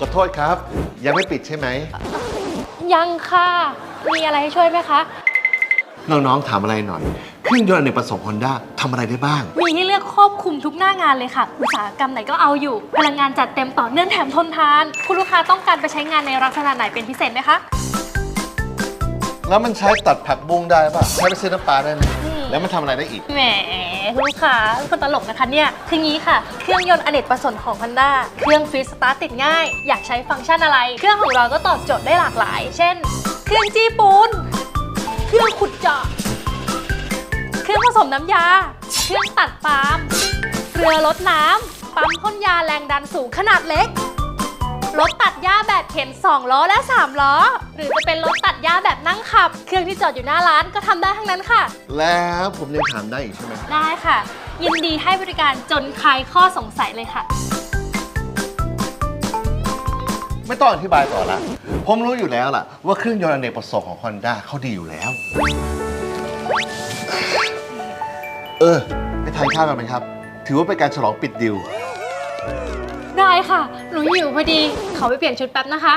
ขอโทษครับ ยังไม่ปิดใช่ไหม ยังค่ะ มีอะไรให้ช่วยไหมคะ น้องๆถามอะไรหน่อย เครื่องยนต์อเนกประสงฮอนด้าทำอะไรได้บ้าง มีให้เลือกครอบคุมทุกหน้างานเลยค่ะ อุตสาหกรรมไหนก็เอาอยู่ พลังงานจัดเต็มต่อเนื่องแถมทนทาน คุณลูกค้าต้องการไปใช้งานในลักษณะไหนเป็นพิเศษไหมคะ แล้วมันใช้ตัดผักบุ้งได้ป่ะ ใช้ไปซื้อน้ำปลาได้ไหม แล้วมันทำอะไรได้อีก แหมลูกค้าคุณตลกนะคะเนี่ยคืองี้ค่ะ เครื่องยนต์อเนกประสงค์ของ Honda เครื่องฟรีสตาร์ทติดง่าย อยากใช้ฟังก์ชันอะไร เครื่องของเราก็ตอบโจทย์ได้หลากหลาย เช่น เครื่องจี้ปูน เครื่องขุดเจาะ เครื่องผสมน้ำยา เครื่องตัดปาล์มเรือลดน้ำปั๊มพ่นยาแรงดันสูงขนาดเล็ก 2 ล้อและ 3 ล้อ หรือจะเป็นรถตัดหญ้าแบบนั่งขับ เครื่องที่จอดอยู่หน้าร้านก็ทำได้ทั้งนั้นค่ะ แล้วผมยังถามได้อีกใช่ไหม ได้ค่ะ ยินดีให้บริการจนคลายข้อสงสัยเลยค่ะ ไม่ต้องอธิบายต่อละ ผมรู้อยู่แล้วล่ะ ว่าเครื่องยนต์อเนกประสงค์ของ Honda เขาดีอยู่แล้ว เออไปทานข้าวกันไหมครับ ถือว่าเป็นการฉลองปิดดิว ได้ค่ะ หนูหิวพอดี ขอไปเปลี่ยนชุดแป๊บนะคะ